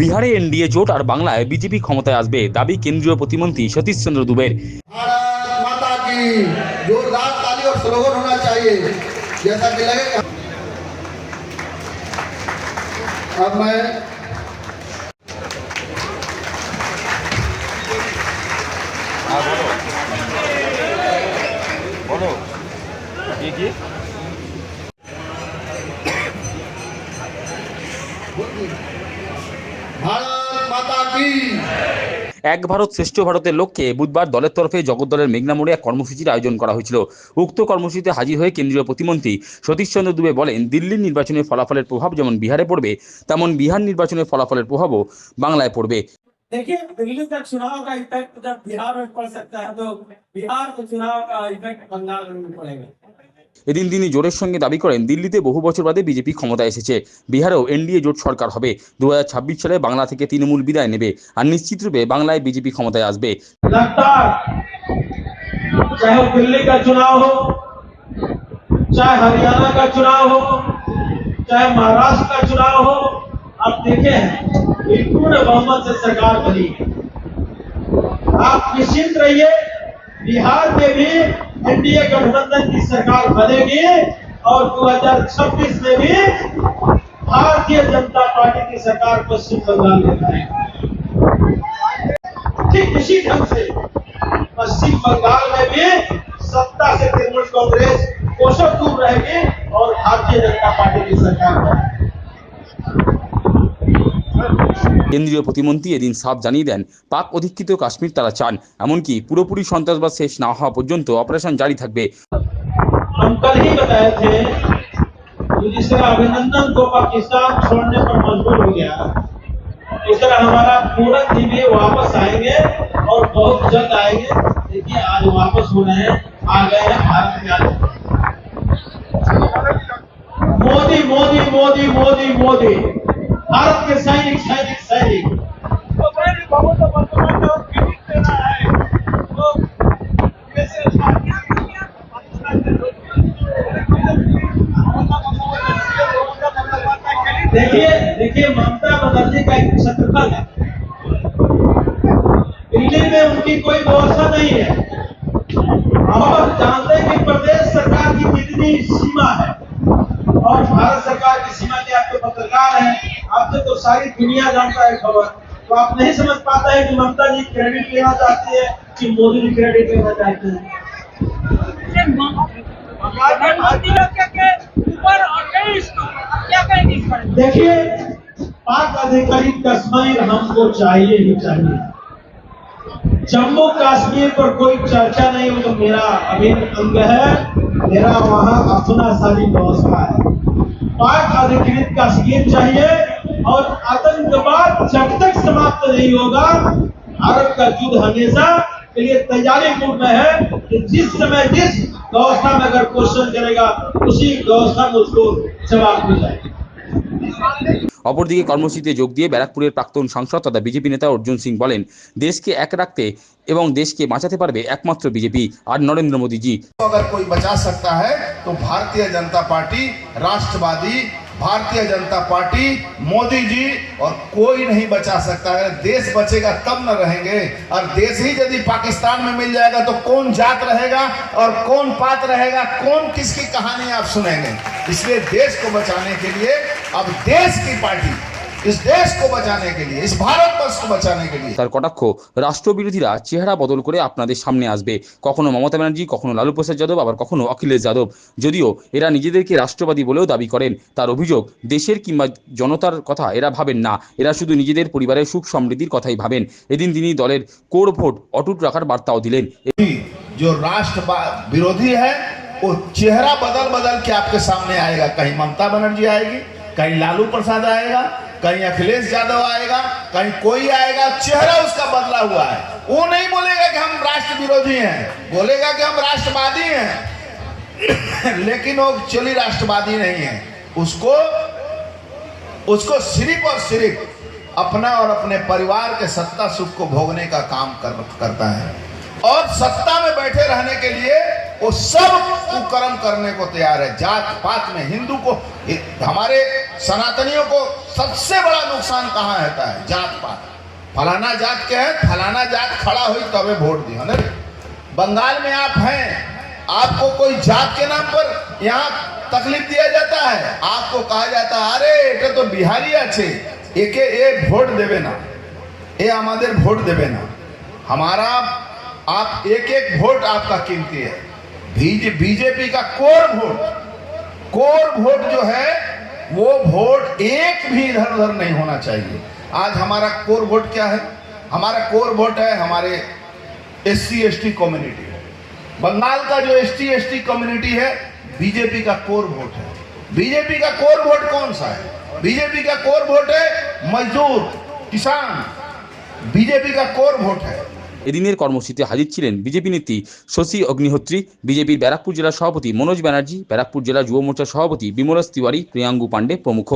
বিহারে এনডিএ জোট আর বাংলায় বিজেপি ক্ষমতায় আসবে দাবি কেন্দ্রীয় প্রতিমন্ত্রী সতীশ চন্দ্র দুবের। বলো এক ভারত শ্রেষ্ঠ ভারতের লক্ষ্যে বুধবার দলের তরফে জগদ্দলের মেঘনা মোড়ে এক কর্মসূচির আয়োজন করা হয়েছিল উক্ত কর্মসূচিতে হাজির হয়ে কেন্দ্রীয় প্রতিমন্ত্রী সতীশ চন্দ্র দুবে বলেন দিল্লির নির্বাচনের ফলাফলের প্রভাব যেমন বিহারে পড়বে তেমন বিহার নির্বাচনের ফলাফলের প্রভাবও বাংলায় পড়বে देखिए दिल्ली का चुनाव का इफेक्ट जब बिहार में पड़ सकता है तो बिहार के चुनाव का इफेक्ट बंगाल में पड़ेगा এদিন তিনি জোরের সঙ্গে দাবি করেন দিল্লিতে বহু বছর বাদে বিজেপি ক্ষমতায় এসেছে বিহারেও এনডিএ জোট সরকার হবে দু সালে বাংলা থেকে তৃণমূল বিদায় নেবে আর নিশ্চিতরূপে বাংলায় বিজেপি ক্ষমতায় আসবে लगातार चाहे वो दिल्ली का चुनाव हो चाहे हरियाणा का चुनाव हो चाहे महाराष्ट्र का चुनाव हो आप देखे हैं कि पूर्ण बहुमत से सरकार बनी है आप निश्चिंत रहिए बिहार में भी एनडीए गठबंधन की सरकार बनेगी और 2026 में भी भारतीय जनता पार्टी की सरकार पश्चिम बंगाल में बनेगी ठीक इसी ढंग से पश्चिम बंगाल में भी सत्ता से तृणमूल कांग्रेस कोसों दूर रहेगी और भारतीय जनता पार्टी की सरकार बनेगी। কেন্দ্রীয় প্রতিমন্ত্রী এদিন সাফ জানিয়ে দেন পাক অধিকৃত কাশ্মীর তারা চান এমনকি পুরোপুরি সন্ত্রাসবাদ শেষ না হওয়া পর্যন্ত অপারেশন জারি থাকবে हम कल ही बताए थे कि जिस तरह अभिनंदन को पाकिस्तान छोड़ने पर मजबूर हो गया उस तरह हमारा पूरन जी भी वापस आएंगे और बहुत जल्द आएंगे देखिए आज वापस हो रहे हैं आ गए हैं भारत में आ गए मोदी मोदी मोदी मोदी मोदी भारत के सैनिक सैनिक सैनिक। तो मैंने बहुत वर्तमान में क्रेडिट देना है। तो कैसे देखिए देखिए ममता बनर्जी का एक है। दिल्ली में उनकी कोई व्यवस्था नहीं है। और जानते हैं कि प्रदेश सरकार की कितनी सीमा है और भारत सरकार की सीमा के आपके पत्रकार हैं आपसे तो सारी दुनिया जानता है खबर। तो आप नहीं समझ पाता हैं कि ममता जी क्रेडिट लेना चाहती है कि मोदी जी क्रेडिट लेना चाहते हैं। देखिए पाक अधिकृत कश्मीर हमको चाहिए ही चाहिए। जम्मू कश्मीर पर कोई चर्चा नहीं हो तो मेरा अभिन्न अंग है मेरा वहाँ अपना सारी व्यवस्था है। पाक अधिकृत कश्मीर चाहिए और आतंकवाद जब तक समाप्त नहीं होगा भारत का युद्ध हमेशा के लिए तैयारी मूड में है कि जिस समय जिस व्यवस्था में अगर क्वेश्चन करेगा उसी व्यवस्था में उसको जवाब मिल जाएगा অপরদিকে কর্মসূচিতে যোগ দিয়ে ব্যারাকপুরের প্রাক্তন সাংসদ তথা বিজেপি নেতা অর্জুন সিং বলেন দেশকে এক রাখতে এবং দেশকে বাঁচাতে পারবে একমাত্র বিজেপি আর নরেন্দ্র মোদীজি तो अगर कोई बचा सकता है तो भारतीय जनता पार्टी राष्ट्रवादी भारतीय जनता पार्टी, मोदी जी, और कोई नहीं बचा सकता अगर देश बचेगा, तब न रहेंगे। और देश ही यदि पाकिस्तान में मिल जाएगा तो कौन जात रहेगा और कौन पात रहेगा, कौन किसकी कहानी आप सुनेंगे? इसलिए देश को बचाने के लिए अब देश की पार्टी इस देश को बचाने के लिए इस भारतवर्ष को बचाने के लिए তার কটাক্ষ রাষ্ট্রবিরোধীরা চেহারা বদল করে আপনাদের সামনে আসবে কখনো মমতা ব্যানার্জি কখনো লালু প্রসাদ যাদব আবার কখনো অখিলেশ যাদব যদিও এরা নিজেদেরকে রাষ্ট্রবাদী বলেও দাবি করেন তার অভিযোগ দেশের কিংবা জনতার কথা এরা ভাবেন না এরা শুধু নিজেদের পরিবারের সুখ সমৃদ্ধির কথাই ভাবেন এদিন তিনি দলের কোর ভোট অটুট রাখার বার্তাও দিলেন जो राष्ट्र विरोधी है वो चेहरा बदल बदल के आपके सामने आएगा कहीं ममता बनर्जी आएगी कहीं लालू प्रसाद आएगा कहीं अखिलेश यादव आएगा कहीं कोई आएगा चेहरा उसका बदला हुआ है। वो नहीं बोलेगा कि हम राष्ट्र विरोधी हैं बोलेगा कि हम राष्ट्रवादी हैं। लेकिन वो चली राष्ट्रवादी नहीं है। उसको उसको सिर्फ़ और सिर्फ़ अपना और अपने परिवार के सत्ता सुख को भोगने का काम कर, करता है। और सत्ता में बैठे रहने के लिए वो सब कुकर्म करने को तैयार है। जात पात में हिंदू को हमारे सनातनियों को सबसे बड़ा नुकसान कहाँ रहता है? जात पात। फलाना जात के है, फलाना जात खड़ा हुई तो तबे वोट दिया ना? बंगाल में आप हैं, आपको कोई जात के नाम पर यहाँ तकलीफ़ दिया जाता है? आपको कहा जाता है, अरे एक तो बिहारी अच्छे एक वोट देवे ना ये हमारे वोट देवे ना। हमारा, आप एक एक वोट आपका कीमती है। बीजेपी का कोर वोट कोर वोट जो है वो वोट एक भी इधर उधर नहीं होना चाहिए। आज हमारा कोर वोट क्या है? हमारा कोर वोट है, हमारे S C S T community Bengal का जो एस टी कम्युनिटी है, बीजेपी का कोर वोट है। बीजेपी का कोर वोट कौन सा है? बीजेपी का कोर वोट है मजदूर, किसान। बीजेपी का कोर वोट है। এদিনের কর্মসূচিতে হাজির ছিলেন বিজেপি নেত্রী শশী অগ্নিহোত্রী, বিজেপির ব্যারাকপুর জেলা সভাপতি মনোজ ব্যানার্জি, ব্যারাকপুর জেলা যুব মোর্চার সভাপতি বিমলেশ তিওয়ারি, প্রিয়াঙ্গু পাণ্ডে প্রমুখ।